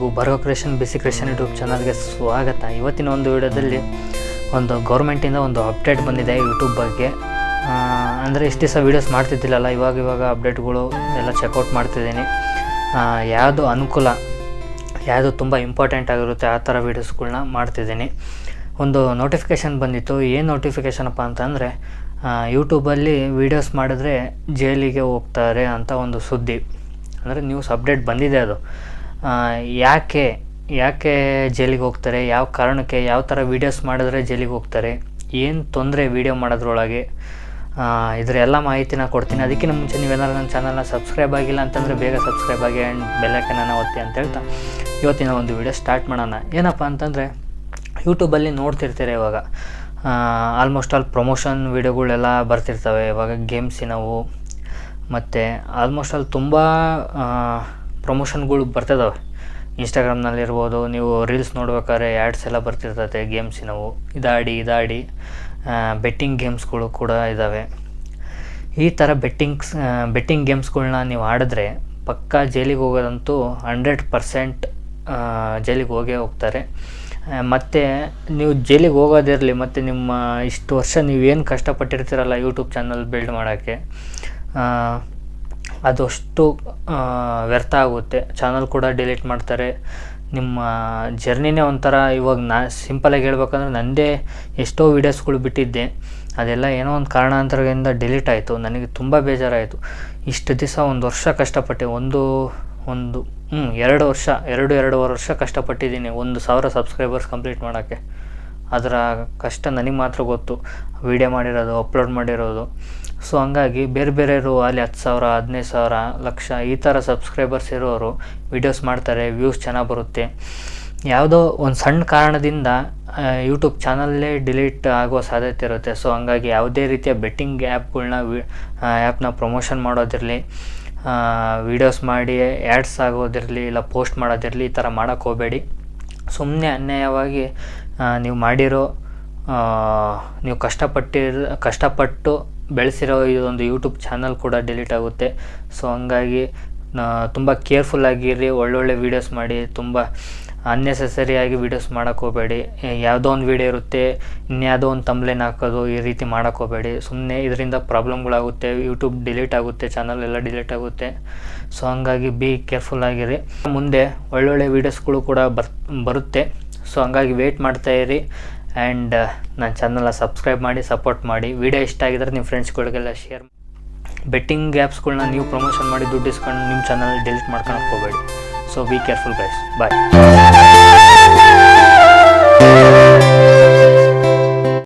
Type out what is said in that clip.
ಹಾಗೂ ಬರ್ಗೋ ಕ್ರಿಯೇಷನ್, ಬಿಸಿ creation YouTube ಚಾನಲ್ಗೆ ಸ್ವಾಗತ. ಇವತ್ತಿನ ಒಂದು ವಿಡಿಯೋದಲ್ಲಿ ಒಂದು ಗೌರ್ಮೆಂಟಿಂದ ಒಂದು ಅಪ್ಡೇಟ್ ಬಂದಿದೆ ಯೂಟ್ಯೂಬ್ ಬಗ್ಗೆ. ಅಂದರೆ ಇಷ್ಟು ದಿವಸ ವೀಡಿಯೋಸ್ ಮಾಡ್ತಿದ್ದಿಲ್ಲಲ್ಲ, ಇವಾಗ ಇವಾಗ ಅಪ್ಡೇಟ್ಗಳು ಎಲ್ಲ ಚೆಕ್ಔಟ್ ಮಾಡ್ತಿದ್ದೀನಿ. ಯಾವುದು ಅನುಕೂಲ, ಯಾವುದು ತುಂಬ ಇಂಪಾರ್ಟೆಂಟ್ ಆಗಿರುತ್ತೆ ಆ ಥರ ವೀಡಿಯೋಸ್ಗಳನ್ನ ಮಾಡ್ತಿದ್ದೀನಿ. ಒಂದು ನೋಟಿಫಿಕೇಷನ್ ಬಂದಿತ್ತು. ಏನು ನೋಟಿಫಿಕೇಷನಪ್ಪ ಅಂತಂದರೆ ಯೂಟ್ಯೂಬಲ್ಲಿ ವೀಡಿಯೋಸ್ ಮಾಡಿದ್ರೆ ಜೈಲಿಗೆ ಹೋಗ್ತಾರೆ ಅಂತ ಒಂದು ಸುದ್ದಿ. ಅಂದರೆ ನ್ಯೂಸ್ ಅಪ್ಡೇಟ್ ಬಂದಿದೆ ಅದು. ಯಾಕೆ ಯಾಕೆ ಜೈಲಿಗೆ ಹೋಗ್ತಾರೆ, ಯಾವ ಕಾರಣಕ್ಕೆ, ಯಾವ ಥರ ವೀಡಿಯೋಸ್ ಮಾಡಿದ್ರೆ ಜೈಲಿಗೆ ಹೋಗ್ತಾರೆ, ಏನು ತೊಂದರೆ ವೀಡಿಯೋ ಮಾಡೋದ್ರೊಳಗೆ ಇದ್ರ ಎಲ್ಲ ಮಾಹಿತಿನ ಕೊಡ್ತೀನಿ. ಅದಕ್ಕಿಂತ ಮುಂಚೆ ನೀವೇನಾದ್ರು ನನ್ನ ಚಾನಲ್ನ ಸಬ್ಸ್ಕ್ರೈಬ್ ಆಗಿಲ್ಲ ಅಂತಂದರೆ ಬೇಗ ಸಬ್ಸ್ಕ್ರೈಬ್ ಆಗಿ ಆ್ಯಂಡ್ ಬೆಲ್ಲೈಕನ್ನ ಒತ್ತಿ ಅಂತ ಹೇಳ್ತಾ. ಇವತ್ತಿನ ಒಂದು ವೀಡಿಯೋ ಸ್ಟಾರ್ಟ್ ಮಾಡೋಣ. ಏನಪ್ಪ ಅಂತಂದರೆ ಯೂಟ್ಯೂಬಲ್ಲಿ ನೋಡ್ತಿರ್ತೀರ ಇವಾಗ? ಆಲ್ಮೋಸ್ಟ್ ಆಲ್ ಪ್ರಮೋಷನ್ ವೀಡಿಯೋಗಳೆಲ್ಲ ಬರ್ತಿರ್ತವೆ. ಇವಾಗ ಗೇಮ್ಸಿನವು ಮತ್ತು ಆಲ್ಮೋಸ್ಟ್ ಆಲ್ ತುಂಬ ಪ್ರಮೋಷನ್ಗಳು ಬರ್ತಿದ್ದಾವೆ ಇನ್ಸ್ಟಾಗ್ರಾಮ್ನಲ್ಲಿರ್ಬೋದು, ನೀವು ರೀಲ್ಸ್ ನೋಡ್ಬೇಕಾದ್ರೆ ಆ್ಯಡ್ಸ್ ಎಲ್ಲ ಬರ್ತಿರ್ತೈತೆ ಗೇಮ್ಸಿನವು ಇದಾಡಿ ಇದಾಡಿ ಬೆಟ್ಟಿಂಗ್ ಗೇಮ್ಸ್ಗಳು ಕೂಡ ಇದ್ದಾವೆ ಈ ಥರ ಬೆಟ್ಟಿಂಗ್ಸ್ ಬೆಟ್ಟಿಂಗ್ ಗೇಮ್ಸ್ಗಳನ್ನ ನೀವು ಆಡಿದ್ರೆ ಪಕ್ಕಾ ಜೈಲಿಗೆ ಹೋಗೋದಂತೂ ಹಂಡ್ರೆಡ್ ಪರ್ಸೆಂಟ್ ಜೈಲಿಗೆ ಹೋಗೇ ಹೋಗ್ತಾರೆ. ಮತ್ತು ನೀವು ಜೈಲಿಗೆ ಹೋಗೋದಿರಲಿ, ಮತ್ತು ನಿಮ್ಮ ಇಷ್ಟು ವರ್ಷ ನೀವೇನು ಕಷ್ಟಪಟ್ಟಿರ್ತೀರಲ್ಲ ಯೂಟ್ಯೂಬ್ ಚಾನಲ್ ಬಿಲ್ಡ್ ಮಾಡೋಕ್ಕೆ ಅದಷ್ಟು ವ್ಯರ್ಥ ಆಗುತ್ತೆ. ಚಾನಲ್ ಕೂಡ ಡಿಲೀಟ್ ಮಾಡ್ತಾರೆ. ನಿಮ್ಮ ಜರ್ನಿನೇ ಒಂಥರ ಇವಾಗ ನಾ ಸಿಂಪಲಾಗಿ ಹೇಳ್ಬೇಕಂದ್ರೆ ನನ್ನದೇ ಎಷ್ಟೋ ವೀಡಿಯೋಸ್ಗಳು ಬಿಟ್ಟಿದ್ದೆ. ಅದೆಲ್ಲ ಏನೋ ಒಂದು ಕಾರಣಾಂತರದಿಂದ ಡಿಲೀಟ್ ಆಯಿತು. ನನಗೆ ತುಂಬ ಬೇಜಾರಾಯಿತು. ಇಷ್ಟು ದಿವಸ ಒಂದು ವರ್ಷ ಕಷ್ಟಪಟ್ಟೆ. ಒಂದು ಒಂದು ಹ್ಞೂ ಎರಡು ವರ್ಷ, ಎರಡು, ಎರಡೂವರೆ ವರ್ಷ ಕಷ್ಟಪಟ್ಟಿದ್ದೀನಿ. ಒಂದು ಸಾವಿರ ಸಬ್ಸ್ಕ್ರೈಬರ್ಸ್ ಕಂಪ್ಲೀಟ್ ಮಾಡೋಕ್ಕೆ. ಅದರ ಕಷ್ಟ ನನಗೆ ಮಾತ್ರ ಗೊತ್ತು. ವೀಡಿಯೋ ಮಾಡಿರೋದು ಅಪ್ಲೋಡ್ ಮಾಡಿರೋದು. ಸೊ ಹಂಗಾಗಿ ಬೇರೆ ಬೇರೆಯವರು ಅಲ್ಲಿ ಹತ್ತು ಸಾವಿರ, ಹದಿನೈದು ಸಾವಿರ, ಲಕ್ಷ ಈ ಥರ ಸಬ್ಸ್ಕ್ರೈಬರ್ಸ್ ಇರೋರು ವೀಡಿಯೋಸ್ ಮಾಡ್ತಾರೆ ವ್ಯೂಸ್ ಚೆನ್ನಾಗಿ ಬರುತ್ತೆ. ಯಾವುದೋ ಒಂದು ಸಣ್ಣ ಕಾರಣದಿಂದ ಯೂಟ್ಯೂಬ್ ಚಾನಲ್ಲೇ ಡಿಲೀಟ್ ಆಗೋ ಸಾಧ್ಯತೆ ಇರುತ್ತೆ. ಸೊ ಹಂಗಾಗಿ ಯಾವುದೇ ರೀತಿಯ ಬೆಟ್ಟಿಂಗ್ ಆ್ಯಪ್ಗಳ್ನ ಆ್ಯಪ್ನ ಪ್ರಮೋಷನ್ ಮಾಡೋದಿರಲಿ ವೀಡಿಯೋಸ್ ಮಾಡಿ ಆ್ಯಡ್ಸ್ ಆಗೋದಿರಲಿ, ಇಲ್ಲ ಪೋಸ್ಟ್ ಮಾಡೋದಿರಲಿ, ಈ ಥರ ಮಾಡೋಕ್ಕೆ ಹೋಗಬೇಡಿ. ಸುಮ್ಮನೆ ಅನ್ಯಾಯವಾಗಿ ನೀವು ಮಾಡಿರೋ ನೀವು ಕಷ್ಟಪಟ್ಟಿರ, ಕಷ್ಟಪಟ್ಟು ಬೆಳೆಸಿರೋ ಇದೊಂದು ಯೂಟ್ಯೂಬ್ ಚಾನಲ್ ಕೂಡ ಡಿಲೀಟ್ ಆಗುತ್ತೆ. ಸೊ ಹಂಗಾಗಿ ತುಂಬ ಕೇರ್ಫುಲ್ಲಾಗಿರಿ ಒಳ್ಳೊಳ್ಳೆ ವೀಡಿಯೋಸ್ ಮಾಡಿ, ತುಂಬ ಅನ್ನೆಸೆಸರಿಯಾಗಿ ವೀಡಿಯೋಸ್ ಮಾಡೋಕ್ಕೆ ಹೋಗಬೇಡಿ. ಯಾವುದೋ ಒಂದು ವೀಡಿಯೋ ಇರುತ್ತೆ, ಇನ್ಯಾವುದೋ ಒಂದು ತಂಬ್ಲೇನ್ ಹಾಕೋದು, ಈ ರೀತಿ ಮಾಡೋಕ್ಕೆ ಹೋಗಬೇಡಿ. ಸುಮ್ಮನೆ ಇದರಿಂದ ಪ್ರಾಬ್ಲಮ್ಗಳಾಗುತ್ತೆ ಯೂಟ್ಯೂಬ್ ಡಿಲೀಟ್ ಆಗುತ್ತೆ ಚಾನಲ್ ಎಲ್ಲ ಡಿಲೀಟ್ ಆಗುತ್ತೆ. ಸೊ ಹಂಗಾಗಿ ಬಿ ಕೇರ್ಫುಲ್ ಆಗಿರಿ. ಮುಂದೆ ಒಳ್ಳೊಳ್ಳೆ ವೀಡಿಯೋಸ್ಗಳು ಕೂಡ ಬರ್, ಬರುತ್ತೆ. ಸೊ ಹಂಗಾಗಿ ವೆಯ್ಟ್ ಮಾಡ್ತಾಯಿರಿ ಆ್ಯಂಡ್ ನನ್ನ ಚಾನಲ್ನ ಸಬ್ಸ್ಕ್ರೈಬ್ ಮಾಡಿ ಸಪೋರ್ಟ್ ಮಾಡಿ. ವಿಡಿಯೋ ಇಷ್ಟ ಆಗಿದ್ರೆ ನಿಮ್ಮ ಫ್ರೆಂಡ್ಸ್ಗಳಿಗೆಲ್ಲ ಶೇರ್ ಬೆಟ್ಟಿಂಗ್ ಆ್ಯಪ್ಸ್ಗಳನ್ನ ನೀವು ಪ್ರಮೋಷನ್ ಮಾಡಿ ದುಡ್ಡು ಇಸ್ಕೊಂಡು ನಿಮ್ಮ ಚಾನಲ್ ಡಿಲೀಟ್ ಮಾಡ್ಕೊಳಕ್ಕೆ ಹೋಗಬೇಡಿ. So be careful guys bye